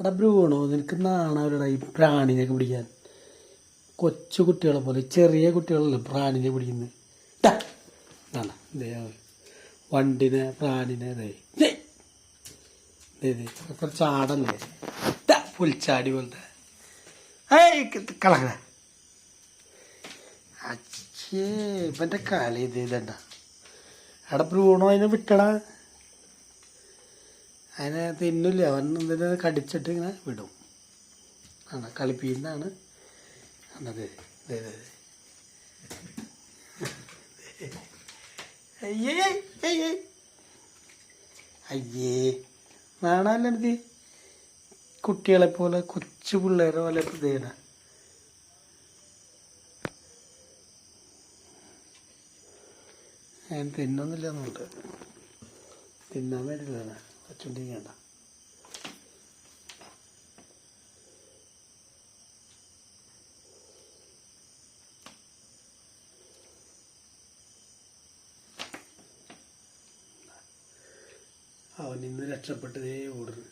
എടാ ബ്രൂണോ നിനക്ക് നാണവരടാ ഈ പ്രാണിനെയൊക്കെ പിടിക്കാൻ? കൊച്ചു കുട്ടികളെ പോലെ ചെറിയ കുട്ടികളല്ലേ പ്രാണിനെ പിടിക്കുന്നത്. വണ്ടിനെ പ്രാണിനെ. ഒക്കെ ചാടല്ലേ? പുൽച്ചാടി പോലത്തെ. ഏയ് കളക അച്ഛേ ഇവന്റെ കളി ഇത് ഇതണ്ട. എടാ ബ്രൂണോ അതിനെ വിട്ടടാ. അതിനെ തിന്നില്ല. അവൻ ഇതിനെ കടിച്ചിട്ട് ഇങ്ങനെ വിടും. ആണ് കളിപ്പിന്നാണ് അന്നത് അയ്യേ അയ്യേ അയ്യേ. നാണല്ല എനിക്ക്? കുട്ടികളെ പോലെ കൊച്ചു പിള്ളേരെ പോലെ ഇതേന ഞാൻ തിന്നൊന്നുമില്ല എന്നുണ്ട്. തിന്നാൻ വേണ്ടിയില്ല വച്ചുകൊണ്ടിരിക്കണ്ട അവൻ ഇന്ന് രക്ഷപ്പെട്ടതേ ഓടുന്നു.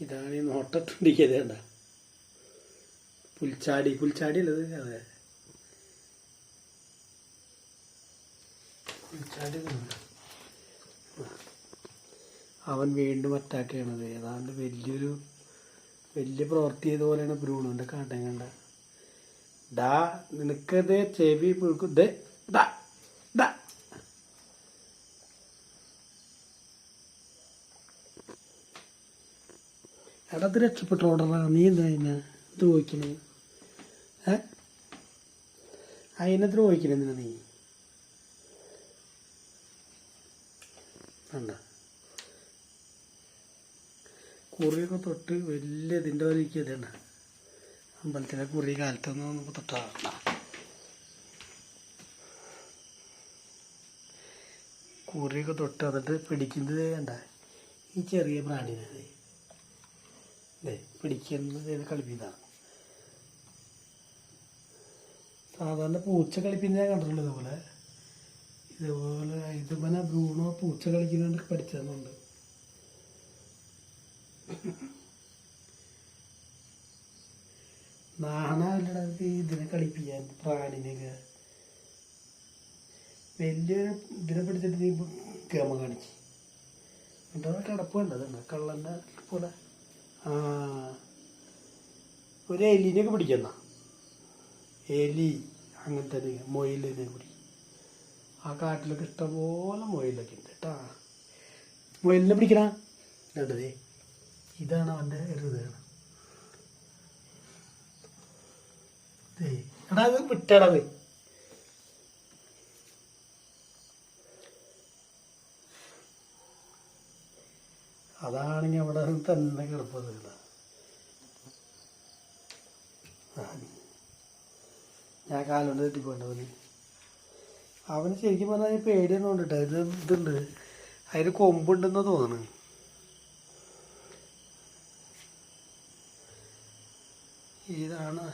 ഇതാണ് ഈ നോട്ടത്തുണ്ടിക്കതേണ്ട പുൽച്ചാടി പുൽച്ചാടി അല്ലത് അതെ പുൽച്ചാടി തിന്നു. അവൻ വീണ്ടും അറ്റാക്ക് ചെയ്യണത്. ഏതാണ്ട് വലിയൊരു വലിയ പ്രവൃത്തി ചെയ്ത പോലെയാണ് ബ്രൂണോന്റെ കാട്ടം കണ്ട ഡാ നിനക്കത് ചെവി പുഴുക്കും. ദേ ഡാ ഡാ. എടാ രക്ഷപ്പെട്ട നീ എന്താ അതിനെ ദ്രോഹിക്കണേ ഏ? അതിനെ ദ്രോഹിക്കണേ എന്തിനാ നീ? വേണ്ട കുറിയൊക്കെ തൊട്ട് വലിയ ഇതിന്റെ പോലെ ഇരിക്കതേണ്ട അമ്പലത്തിലെ കുറി കാലത്തൊന്നും നമുക്ക് തൊട്ടാ കുറിയൊക്കെ തൊട്ട് അതിട്ട് പിടിക്കുന്നത് വേണ്ട ഈ ചെറിയ പ്രാണിനെ ദേ. ദേ പിടിക്കുന്നത് കളിപ്പിക്കുന്നതാണ് സാധാരണ പൂച്ച കളിപ്പിക്കുന്ന കണ്ടിട്ടുള്ളത് കണ്ടിട്ടുള്ളൂ ഇതുപോലെ ഇത് ഇതുപോലെ ബ്രൂണോ പൂച്ച കളിക്കുന്നുണ്ട് പഠിച്ചതെന്നുണ്ട് നാണല്ലടാ ഇത് ഇതിനെ കളിപ്പിക്കാൻ പ്രാണിനെയൊക്കെ. വലിയൊരു ഇതിനെ പിടിച്ചിട്ട് നീ ഗമ കാണിച്ചു. എന്നിട്ട് കിടപ്പ് കണ്ടതുണ്ട് കള്ളന്റെ പോലെ. ആ ഒരു എലിനെയൊക്കെ പിടിക്കുന്ന എലി അങ്ങനത്തെ മൊയിലിനെ പിടി ആ കാട്ടിലൊക്കെ ഇഷ്ടംപോലെ മുയലൊക്കെ ഉണ്ട് കേട്ടാ. മുയലിനെ പിടിക്കണ കണ്ടതേ ഇതാണ് അവന്റെ ദേ, എടാ അത് വിട്ടടത് അതാണെങ്കിൽ അവിടെ തന്നെ കിടപ്പത് ഞാൻ കാലുകൊണ്ട് തെറ്റിപ്പോണ്ടവന് അവന് ശരിക്കും പറഞ്ഞാൽ പേടിയൊന്നും ഉണ്ട് ഇത് ഇതുണ്ട്. അതിന് കൊമ്പുണ്ടെന്ന് തോന്നുന്നു ഇതാണ്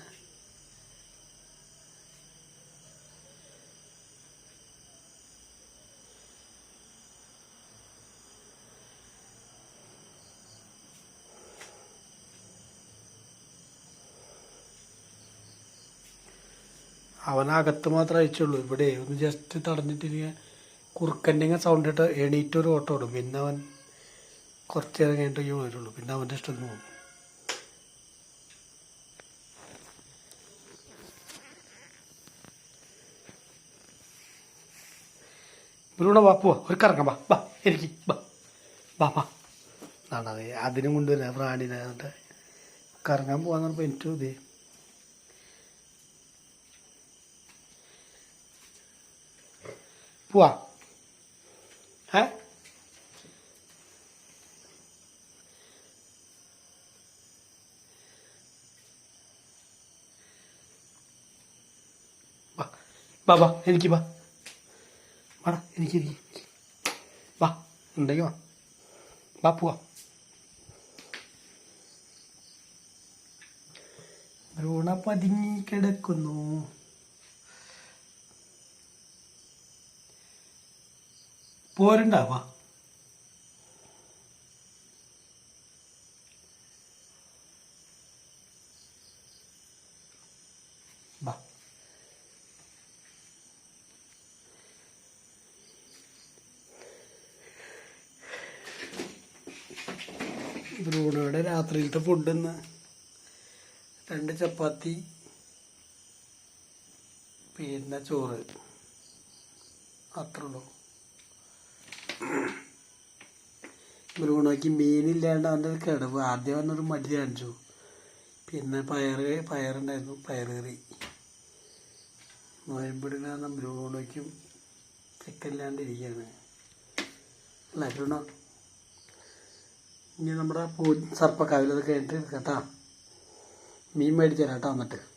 അവനകത്ത് മാത്രമേ അയച്ചുള്ളൂ. ഇവിടെ ഒന്ന് ജസ്റ്റ് തടഞ്ഞിട്ടിരിക്കുക കുറുക്കന്റെ സൗണ്ട് ഇട്ട് എണീറ്റ് ഒരു ഓട്ടം ഓടും. പിന്നെ അവൻ കുറച്ച് നേരം കഴിഞ്ഞിട്ടേ പിന്നെ അവന്റെ ഇഷ്ടത്തിന് പോകും. ഇവരോട് വാ പോവാ. ഒരു കറങ്ങാം. വാ വാ എനിക്ക് വാ. വാ വാ. അതെ അതിനും കൊണ്ടുവരാ. പ്രാണിനെ കറങ്ങാൻ പോവാന്ന് പറഞ്ഞപ്പോൾ എനിക്ക് ഇതേ. പോവാ. ഏ വാ വാ എനിക്ക് വാ. വാടാ എനിക്ക് എനിക്ക് വാ ഉണ്ടെങ്കിൽ വാ വാ പോവാ. ഭ്രൂണ പതുങ്ങി കിടക്കുന്നു. പോരുണ്ടാവാ. ബ്രൂണോയുടെ രാത്രിയിലത്തെ ഫുഡ് ഇന്ന്. രണ്ട് ചപ്പാത്തി. പിന്നെ ചോറ്. അത്രേ ഉള്ളൂ. ബ്രൂണോയ്ക്ക് മീനില്ലാണ്ട് അവന്റെ കിടവ്. ആദ്യം വന്നൊരു മടി കാണിച്ചു. പിന്നെ പയറ് പയറുണ്ടായിരുന്നു പയറേറി നോയമ്പിടുന്ന ബ്രൂണോയ്ക്കും ചെക്കല്ലാണ്ടിരിക്കുകയാണ് അല്ല ബ്രൂണോ ഇനി നമ്മുടെ പൂ സർപ്പക്കാവിലത് കഴിഞ്ഞിട്ട് കേട്ടാ. മീൻ മേടിച്ചു തരാം കേട്ടോ വന്നിട്ട്.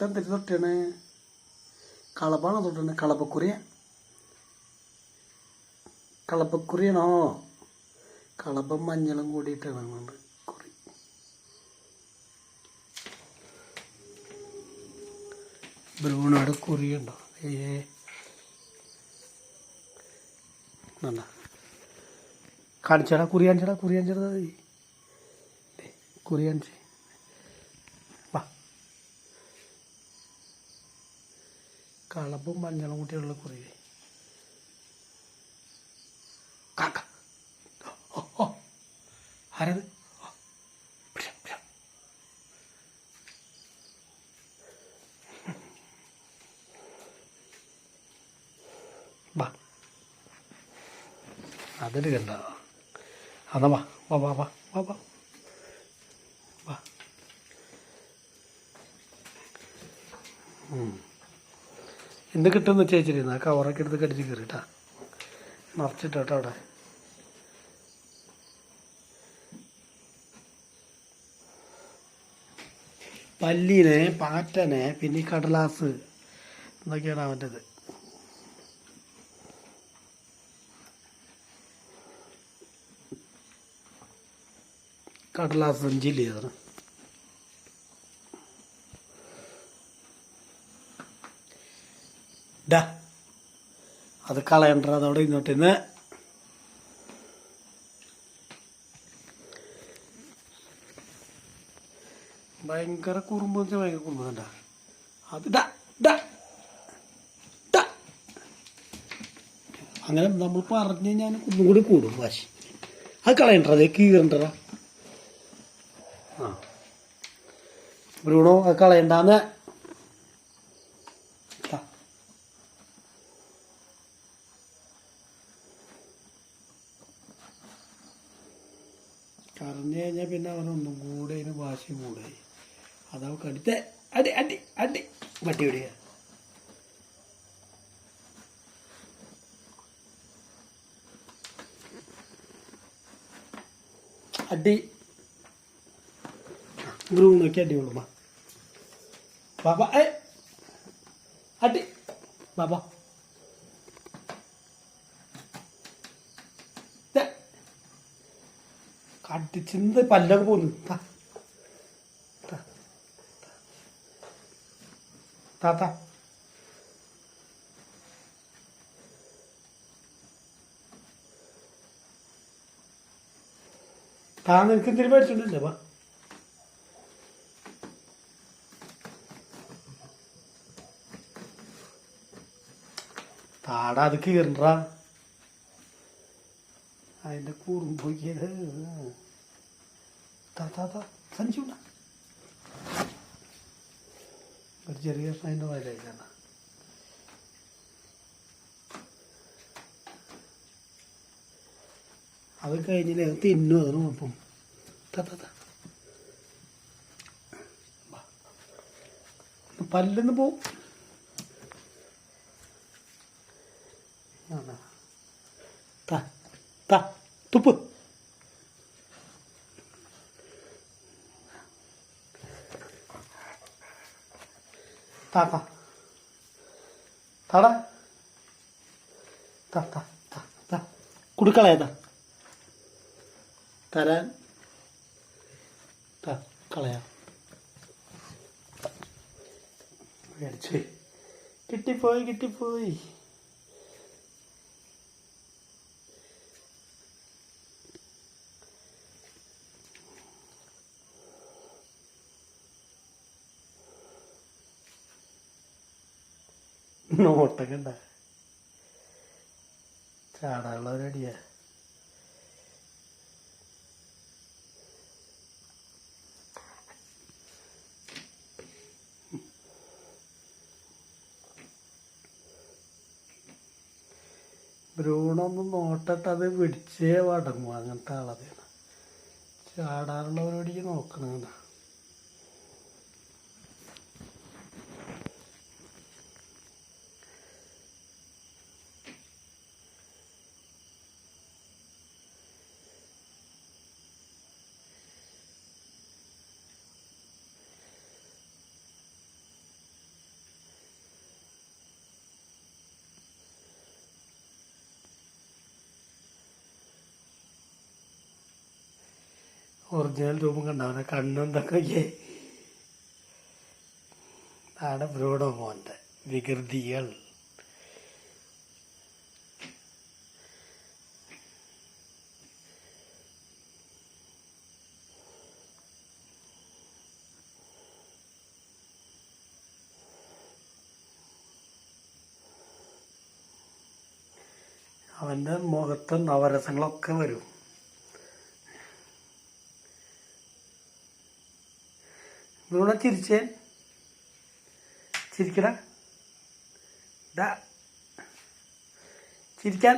എന്തൊരു തൊട്ടാണ് കളപ്പാണോ തൊട്ടാണ് കളപ്പക്കുറിയ കളപ്പക്കുറിയാണോ കളപ്പം മഞ്ഞളും കൂടിയിട്ടാണ് അതുകൊണ്ട് കുറി ബ്രൂണോടെ കുറിയുണ്ടോ ഏ നല്ല കാണിച്ചടാ കുറി കാണിച്ചടാ കുറി കാണിച്ചടാ ദേ, കുറി കാണിച്ചേ വാ കളപ്പും മഞ്ഞളും കൂട്ടിയുള്ള കുറി ആരത്? അതെടുക്കണ്ട അതാ വാ വാ വാ വാ വാ വാ. വാ. എന്ത് കിട്ടുമെന്ന് ചേച്ചിരുന്ന ആ കവറൊക്കെ എടുത്ത് കടിച്ച് കയറിട്ടാ. മറച്ചിട്ടോട്ടോ അവിടെ. പല്ലീനെ പാറ്റനെ പിന്നെ കടലാസ് എന്നൊക്കെയാണ് അവന്റെത് കടലാസ് സഞ്ചിയില്ലേ ഡാ. അത് കളയണ്ട അതവിടെ ഇങ്ങോട്ട് ഇന്ന് ഭയങ്കര കുറുമ്പ് വെച്ചാൽ ഭയങ്കര കുറുമ്പ് കണ്ട അത് ഡാ ഡാ അങ്ങനെ നമ്മൾ പറഞ്ഞു ഞാൻ ഒന്നും കൂടി കൂടും വാശി. അത് കളയണ്ട കീറണ്ടാ ആ. ബ്രൂണോ അത് കളയണ്ടാന്ന്. കറഞ്ഞു കഴിഞ്ഞാൽ പിന്നെ അവനൊന്നും കൂടെ അതിന് വാശി കൂടായി അതാ അടുത്ത അടി അടി അടി. വട്ടി വിടുക അടി. ബ്രൂണോക്ക് അടി കൊള്ളുമ്പ ബാബ ഏ. അടി. ബാബ കടിച്ചിന്ത് പല്ലൊക്കെ പോന്നു. താത്ത. താ. നിനക്ക് എന്തിനു മേടിച്ചോണ്ടില്ലേ വാ. താടാ അത് കീറണ്ടാ. അതിന്റെ കൂറും താ താത്താത്ത സഞ്ചിണ്ട ഒരു ചെറിയ കഷ്ണം അതിന്റെ വയലായിട്ടാണ് അത് കഴിഞ്ഞില്ലേ? തിന്നു അതിന് കുഴപ്പം താത്താത്ത പല്ലൊന്ന് പോവും. ആ. താ താ. തുപ്പ്. താത്ത. താടാ. താ താ താ താ. കുടുക്കളയതാ തരാൻ. താ കളയാം. മേടിച്ച്. കിട്ടിപ്പോയി കിട്ടിപ്പോയി. നോട്ടം കണ്ട ചാടാനുള്ള പരിപാടിയാ ഭ്രൂണൊന്നും നോട്ടിട്ട് അത് പിടിച്ചേ വടങ്ങും. അങ്ങനത്തെ ആളതാണ് ചാടാനുള്ള പരിപാടിക്ക് നോക്കണം ഒറിജിനൽ രൂപം കണ്ടവനെ കണ്ണെന്തൊക്കെ ആണ് ബ്രൂഡോ മോന്റെ വികൃതികൾ. അവന്റെ മുഖത്ത് നവരസങ്ങളൊക്കെ വരും. ബ്രൂണോ ചിരിച്ചേ ചിരിക്കട ഡാ ചിരിക്കാൻ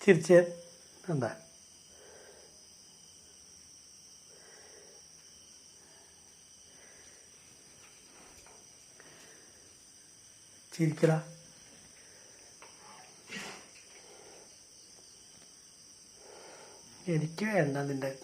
ചിരിച്ചേ എന്താ ചിരിക്കടാ എനിക്ക് വേണ്ട നിന്റെ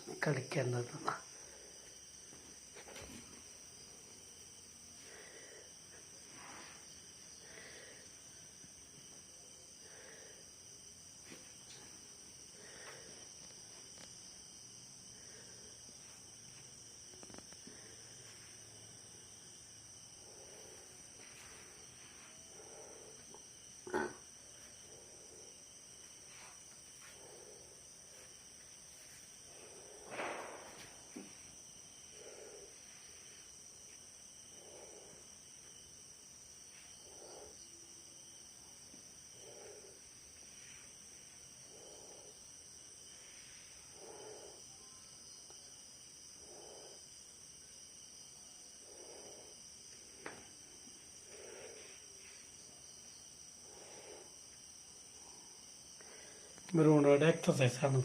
കളിക്കേണ്ടത് ബ്രൂണോയുടെ എക്സസൈസ് ആണ്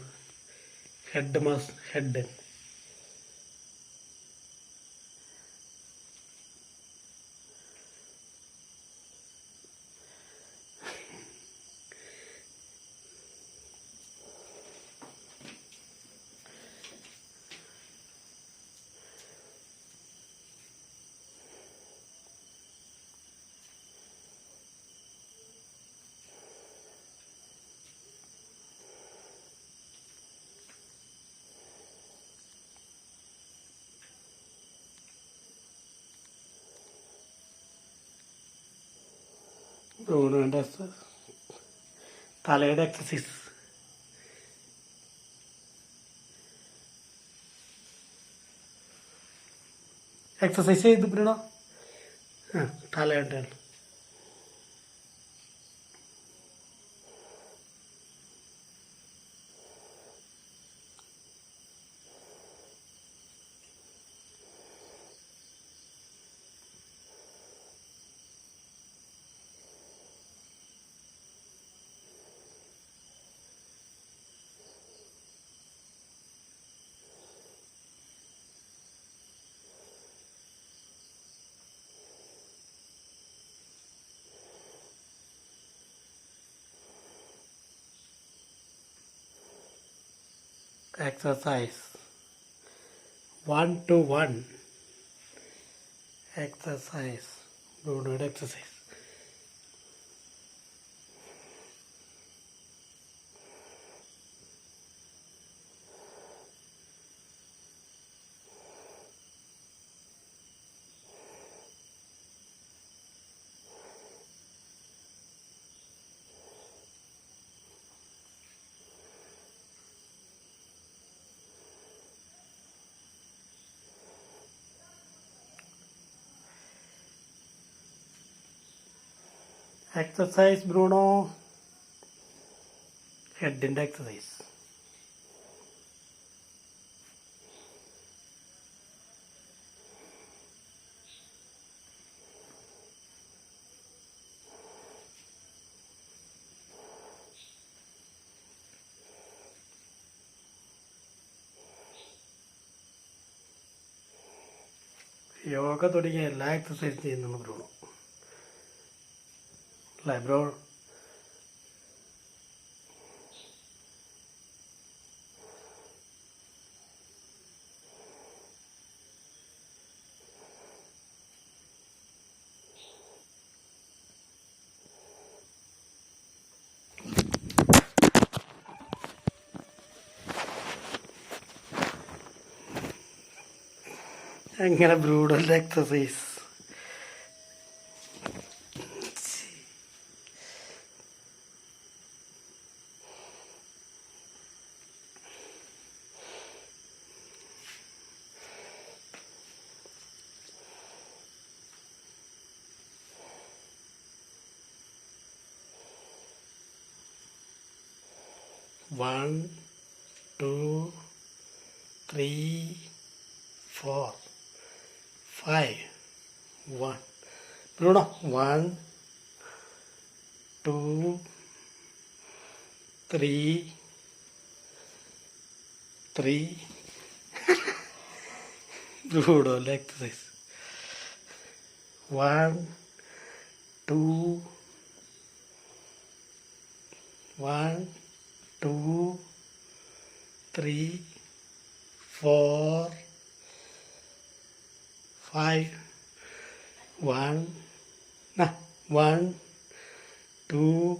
ഹെഡ് മാസ് ഹെഡ് ബ്രൂണോയുടെ തലയുടെ എക്സസൈസ് എക്സസൈസ് ചെയ്ത് ബ്രൂണോ ആ തലയുടെ exercise. One to one exercise. Do not exercise. Exercise Bruno ഹെഡിന്റെ exercise yoga തുടങ്ങിയ എല്ലാ എക്സസൈസും ചെയ്യുന്നു ബ്രൂണോ അല്ലേ ബ്രോ എങ്ങനെ ബ്രൂഡലിന്റെ exercise three, three. Bruno, like this. One, two, one, two, three, four, five, one, nah, one, two,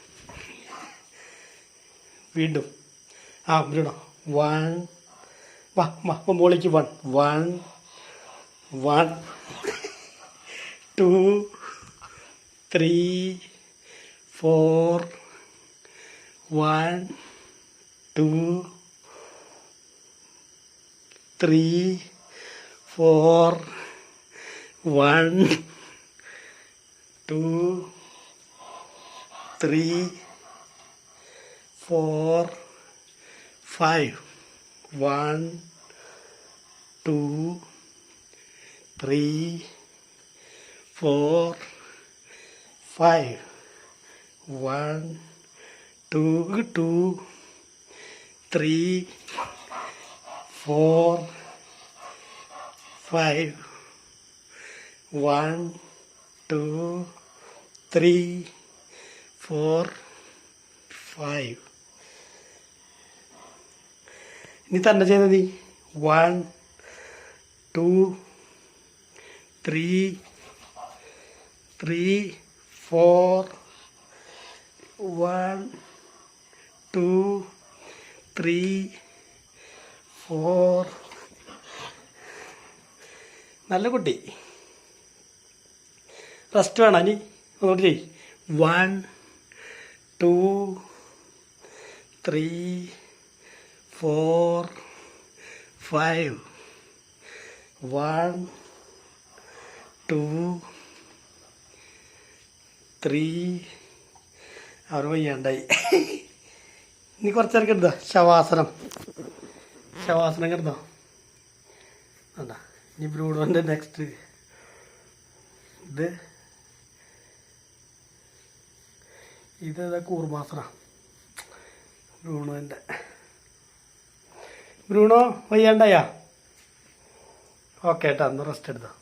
വീണ്ടും. ആ ബ്രൂണോ വൺ വാ വാ മോളിക്ക് one one one two three four one two three four one, two, three, Four, five, one, two, three, four, five, one, two, two, three, four, five, one, two, three, four, five. ഇനി തന്നെ നീ one two three three four one two three four നല്ല കുട്ടി. Rest വേണം ഇനി. നോക്കി one two three four five one two three അവർ വയ്യാണ്ടായി. ഇനി കുറച്ച് നേരം കിടന്നോ ശവാസനം. ശവാസനം കിടന്നോ അതാ ഇനി ബ്രൂഡോന്റെ നെക്സ്റ്റ് ഇത്. ഇത് കൂർമാസന. ബ്രൂണോന്റെ ബ്രൂണോ വയ്യാണ്ടായാ? ഓക്കെ ഏട്ടാ റെസ്റ്റ് എടുത്തോ.